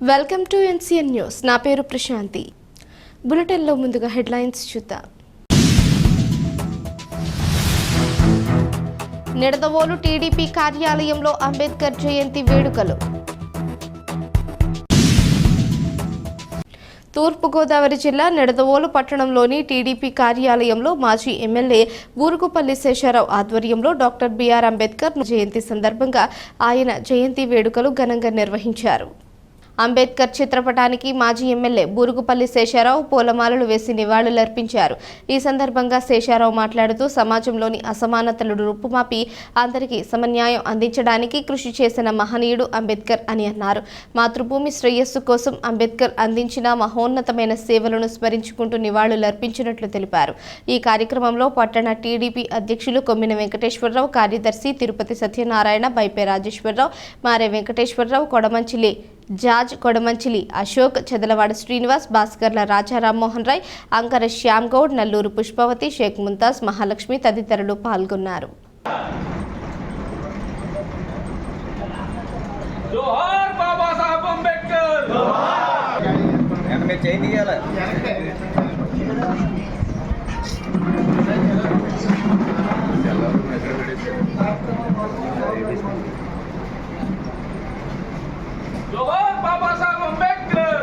Welcome to NCN news. నా పేరు ప్రశాంతి. బులెటిన్లో ముందుగా హెడ్లైన్స్ చూద్దాం. నిడదవోలు టీడీపీ కార్యాలయంలో అంబేద్కర్ జయంతి వేడుకలు. తూర్పుగోదావరి జిల్లా నిడదవోలు పట్టణంలోని టీడీపీ కార్యాలయంలో మాజీ ఎమ్మెల్యే బూరుగుపల్లి శేషారావు ఆధ్వర్యంలో డాక్టర్ బీఆర్ అంబేద్కర్ జయంతి సందర్భంగా ఆయన జయంతి వేడుకలు ఘనంగా నిర్వహించారు. అంబేద్కర్ చిత్రపటానికి మాజీ ఎమ్మెల్యే బూరుగుపల్లి శేషారావు పూలమాలలు వేసి నివాళులర్పించారు. ఈ సందర్భంగా శేషారావు మాట్లాడుతూ సమాజంలోని అసమానతలు రూపుమాపి అందరికీ సమన్యాయం అందించడానికి కృషి చేసిన మహనీయుడు అంబేద్కర్ అని అన్నారు. మాతృభూమి శ్రేయస్సు కోసం అంబేద్కర్ అందించిన మహోన్నతమైన సేవలను స్మరించుకుంటూ నివాళులర్పించినట్లు తెలిపారు. ఈ కార్యక్రమంలో పట్టణ టీడీపీ అధ్యక్షులు కొమ్మిన వెంకటేశ్వరరావు కార్యదర్శి తిరుపతి సత్యనారాయణ బైపే రాజేశ్వరరావు మారే వెంకటేశ్వరరావు కొడమంచిలి జార్జ్ కొడమంచిలి అశోక్ చెదలవాడ శ్రీనివాస్ భాస్కర్ల రాజా రామ్మోహన్ రాయ్ అంకర శ్యామ్ గౌడ్ నల్లూరు పుష్పవతి షేక్ ముంతాజ్ మహాలక్ష్మి తదితరులు పాల్గొన్నారు జోహార్ బాబా సాహెబ్ అంబేద్కర్ వెనక మీరు చేయి తీయాలి జోహార్ బాబా సాహెబ్ అంబేద్కర్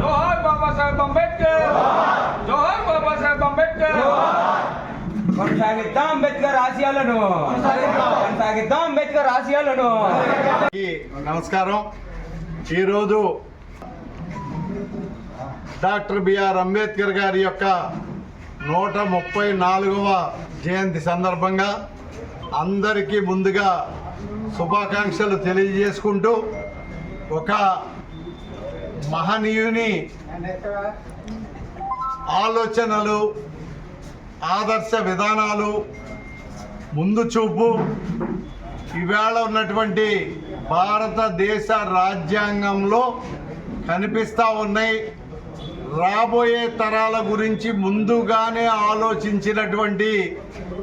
జోహార్ బాబా సాహెబ్ అంబేద్కర్ జోహార్ బాబా సాహెబ్ అంబేద్కర్ కొనసాగిద్దాం అంబేద్కర్ ఆశయాలను. కొనసాగిద్దాం అంబేద్కర్ ఆశయాలను. నమస్కారం. ఈరోజు డాక్టర్ బిఆర్ అంబేద్కర్ గారి యొక్క నూట ముప్పై నాలుగవ జయంతి సందర్భంగా అందరికీ ముందుగా శుభాకాంక్షలు తెలియజేసుకుంటూ ఒక మహనీయుని ఆలోచనలు ఆదర్శ విధానాలు ముందు చూపు. ఈవేళ ఉన్నటువంటి భారతదేశ రాజ్యాంగంలో కనిపిస్తూ ఉన్నాయి. రాబోయే తరాల గురించి ముందుగానే ఆలోచించినటువంటి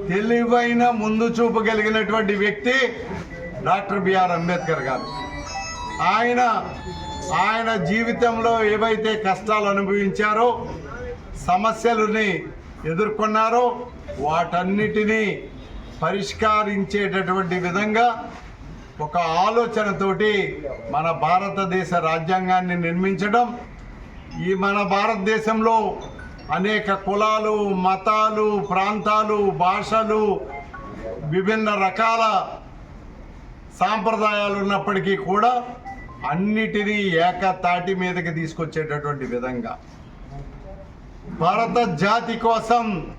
తెలివైన ముందు చూపు కలిగినటువంటి వ్యక్తి డాక్టర్ బిఆర్ అంబేద్కర్ గారు. ఆయన ఆయన జీవితంలో ఏవైతే కష్టాలు అనుభవించారో సమస్యలని ఎదుర్కొన్నారో వాటన్నిటినీ పరిష్కరించేటటువంటి విధంగా ఒక ఆలోచనతోటి మన భారతదేశ రాజ్యాంగాన్ని నిర్మించడం ఈ మన భారతదేశంలో అనేక కులాలు మతాలు ప్రాంతాలు భాషలు విభిన్న రకాల సాంప్రదాయాలు ఉన్నప్పటికీ కూడా అన్నిటినీ ఏకతాటి మీదకి తీసుకొచ్చేటటువంటి విధంగా భారత జాతి కోసం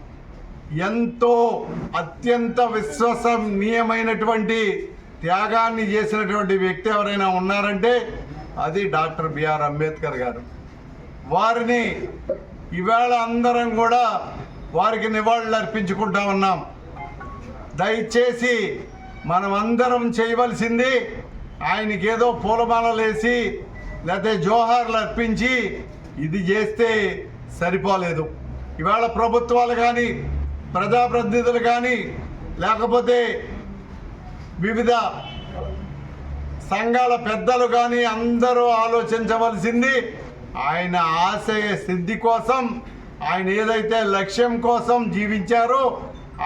ఎంతో అత్యంత విశ్వసనీయమైనటువంటి త్యాగాన్ని చేసినటువంటి వ్యక్తి ఎవరైనా ఉన్నారంటే అది డాక్టర్ బిఆర్ అంబేద్కర్ గారు. వారిని ఈవేళ అందరం కూడా వారికి నివాళులు అర్పించుకుంటా ఉన్నాం. దయచేసి మనమందరం చేయవలసింది ఆయనకి ఏదో పూలమాలలు వేసి లేకపోతే జోహార్లు అర్పించి ఇది చేస్తే సరిపోలేదు. ఇవాళ ప్రభుత్వాలు కానీ ప్రజాప్రతినిధులు కానీ లేకపోతే వివిధ సంఘాల పెద్దలు కానీ అందరూ ఆలోచించవలసింది ఆయన ఆశయ సిద్ధి కోసం ఆయన ఏదైతే లక్ష్యం కోసం జీవించారో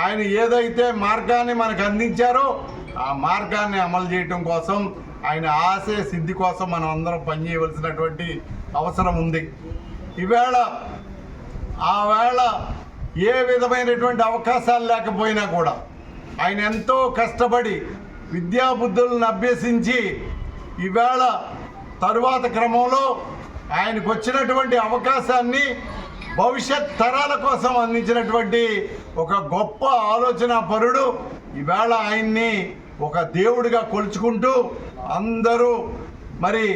ఆయన ఏదైతే మార్గాన్ని మనకు అందించారో ఆ మార్గాన్ని అమలు చేయటం కోసం ఆయన ఆశయ సిద్ధి కోసం మనం అందరం పనిచేయవలసినటువంటి అవసరం ఉంది. ఈవేళ ఆ వేళ ఏ విధమైనటువంటి అవకాశాలు లేకపోయినా కూడా ఆయన ఎంతో కష్టపడి విద్యాబుద్ధులను అభ్యసించి ఈవేళ తరువాత క్రమంలో ఆయనకు వచ్చినటువంటి అవకాశాన్ని భవిష్యత్ తరాల కోసం అందించినటువంటి ఒక గొప్ప ఆలోచన పరుడు ఈవేళ ఆయన్ని ఒక దేవుడిగా కొలుచుకుంటూ అందరూ మరి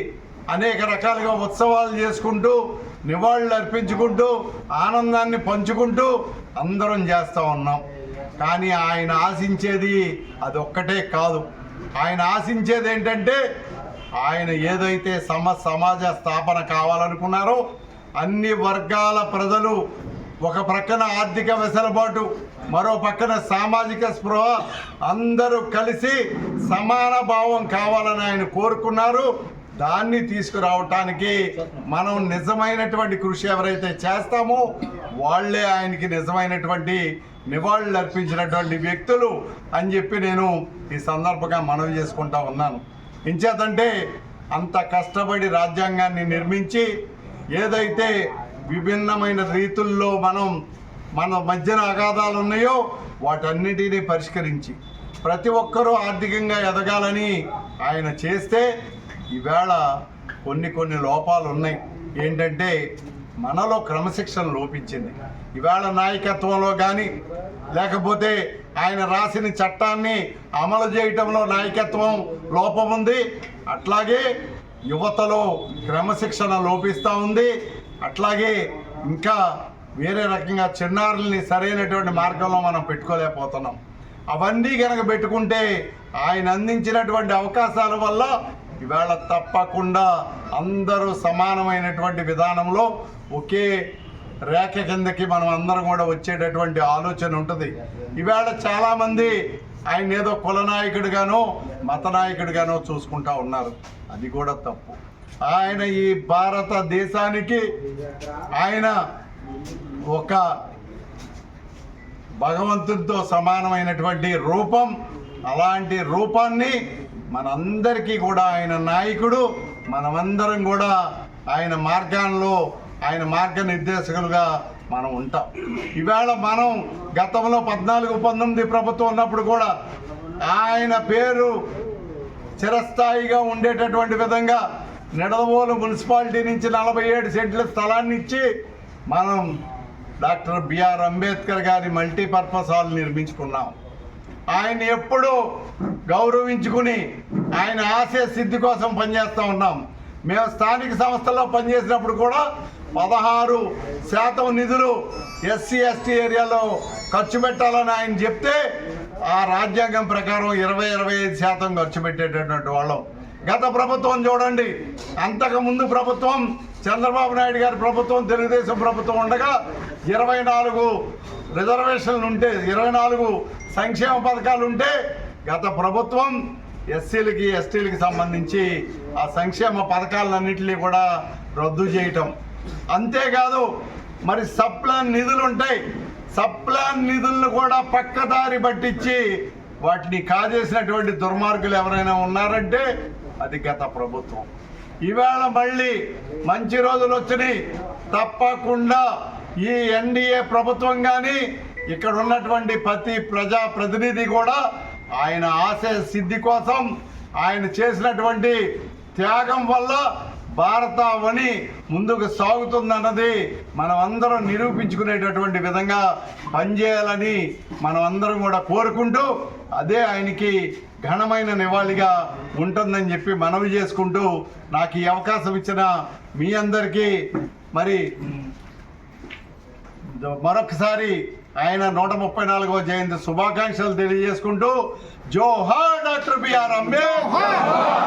అనేక రకాలుగా ఉత్సవాలు చేసుకుంటూ నివాళులు అర్పించుకుంటూ ఆనందాన్ని పంచుకుంటూ అందరం చేస్తూ ఉన్నాం. కానీ ఆయన ఆశించేది అది ఒక్కటే కాదు. ఆయన ఆశించేది ఏంటంటే ఆయన ఏదైతే సమ సమాజ స్థాపన కావాలనుకున్నారో అన్ని వర్గాల ప్రజలు ఒక ప్రక్కన ఆర్థిక వెసులుబాటు మరో పక్కన సామాజిక స్పృహ అందరూ కలిసి సమాన భావం కావాలని ఆయన కోరుకున్నారు. దాన్ని తీసుకురావటానికి మనం నిజమైనటువంటి కృషి ఎవరైతే చేస్తామో వాళ్ళే ఆయనకి నిజమైనటువంటి నివాళులు అర్పించినటువంటి వ్యక్తులు అని చెప్పి నేను ఈ సందర్భంగా మనవి చేసుకుంటా ఉన్నాను. ఇంచేతంటే అంత కష్టపడి రాజ్యాంగాన్ని నిర్మించి ఏదైతే విభిన్నమైన రీతుల్లో మనం మన మధ్యన అగాధాలు ఉన్నాయో వాటన్నిటినీ పరిష్కరించి ప్రతి ఒక్కరూ ఆర్థికంగా ఎదగాలని ఆయన చేస్తే ఈవేళ కొన్ని కొన్ని లోపాలు ఉన్నాయి ఏంటంటే మనలో క్రమశిక్షణ లోపించింది. ఈవేళ నాయకత్వంలో కానీ లేకపోతే ఆయన రాసిన చట్టాన్ని అమలు చేయటంలో నాయకత్వం లోపం ఉంది. అట్లాగే యువతలో క్రమశిక్షణ లోపిస్తూ ఉంది. అట్లాగే ఇంకా వేరే రకంగా చిన్నారుల్ని సరైనటువంటి మార్గంలో మనం పెట్టుకోలేకపోతున్నాం. అవన్నీ కనుక పెట్టుకుంటే ఆయన అందించినటువంటి అవకాశాల వల్ల ఇవాళ తప్పకుండా అందరూ సమానమైనటువంటి విధానంలో ఒకే రేఖ కిందకి మనం అందరం కూడా వచ్చేటటువంటి ఆలోచన ఉంటుంది. ఇవాళ చాలామంది ఆయన ఏదో కుల నాయకుడిగానో మత నాయకుడిగానో చూసుకుంటా ఉన్నారు. అది కూడా తప్పు. ఆయన ఈ భారతదేశానికి ఆయన ఒక భగవంతుడితో సమానమైనటువంటి రూపం అలాంటి రూపాన్ని మనందరికీ కూడా ఆయన నాయకుడు మనమందరం కూడా ఆయన మార్గాల్లో ఆయన మార్గనిర్దేశకులుగా మనం ఉంటాం. ఈవేళ మనం గతంలో పద్నాలుగు పంతొమ్మిది ప్రభుత్వం ఉన్నప్పుడు కూడా ఆయన పేరు చిరస్థాయిగా ఉండేటటువంటి విధంగా నిడదవోలు మున్సిపాలిటీ నుంచి నలభై ఏడు సెంట్ల స్థలాన్ని ఇచ్చి మనం డాక్టర్ బిఆర్ అంబేద్కర్ గారి మల్టీపర్పస్ హాల్ నిర్మించుకున్నాం. ఆయన ఎప్పుడూ గౌరవించుకుని ఆయన ఆశయ సిద్ధి కోసం పనిచేస్తూ ఉన్నాం. మేము స్థానిక సంస్థల్లో పనిచేసినప్పుడు కూడా పదహారు శాతం నిధులు ఎస్సీ ఎస్టీ ఏరియాలో ఖర్చు పెట్టాలని ఆయన చెప్తే ఆ రాజ్యాంగం ప్రకారం ఇరవై ఇరవై ఐదు శాతం ఖర్చు పెట్టేటటువంటి వాళ్ళం. గత ప్రభుత్వం చూడండి అంతకు ముందు ప్రభుత్వం చంద్రబాబు నాయుడు గారి ప్రభుత్వం తెలుగుదేశం ప్రభుత్వం ఉండగా ఇరవై నాలుగు రిజర్వేషన్లు ఉంటే ఇరవై నాలుగు సంక్షేమ పథకాలు ఉంటే గత ప్రభుత్వం ఎస్సీలకి ఎస్టీలకి సంబంధించి ఆ సంక్షేమ పథకాలన్నింటినీ కూడా రద్దు చేయటం. అంతేకాదు మరి సప్లాన్ నిధులు ఉంటాయి. సప్లాన్ నిధులను కూడా పక్కదారి పట్టించి వాటిని కాజేసినటువంటి దుర్మార్గులు ఎవరైనా ఉన్నారంటే అది గత ప్రభుత్వం. ఇవాళ మళ్ళీ మంచి రోజులు వచ్చినాయి. తప్పకుండా ఈ ఎన్డీఏ ప్రభుత్వం కానీ ఇక్కడ ఉన్నటువంటి ప్రతి ప్రజా ప్రతినిధి కూడా ఆయన ఆశయ సిద్ధి కోసం ఆయన చేసినటువంటి త్యాగం వల్ల భారతావని ముందుకు సాగుతుందన్నది మనమందరం నిరూపించుకునేటటువంటి విధంగా పనిచేయాలని మనమందరం కూడా కోరుకుంటూ అదే ఆయనకి ఘనమైన నివాళిగా ఉంటుందని చెప్పి మనవి చేసుకుంటూ నాకు ఈ అవకాశం ఇచ్చిన మీ అందరికీ మరి మరొకసారి ఆయన నూట ముప్పై నాలుగవ జయంతి శుభాకాంక్షలు తెలియజేసుకుంటూ జోహార్ డాక్టర్ బిఆర్ అంబేద్కర్.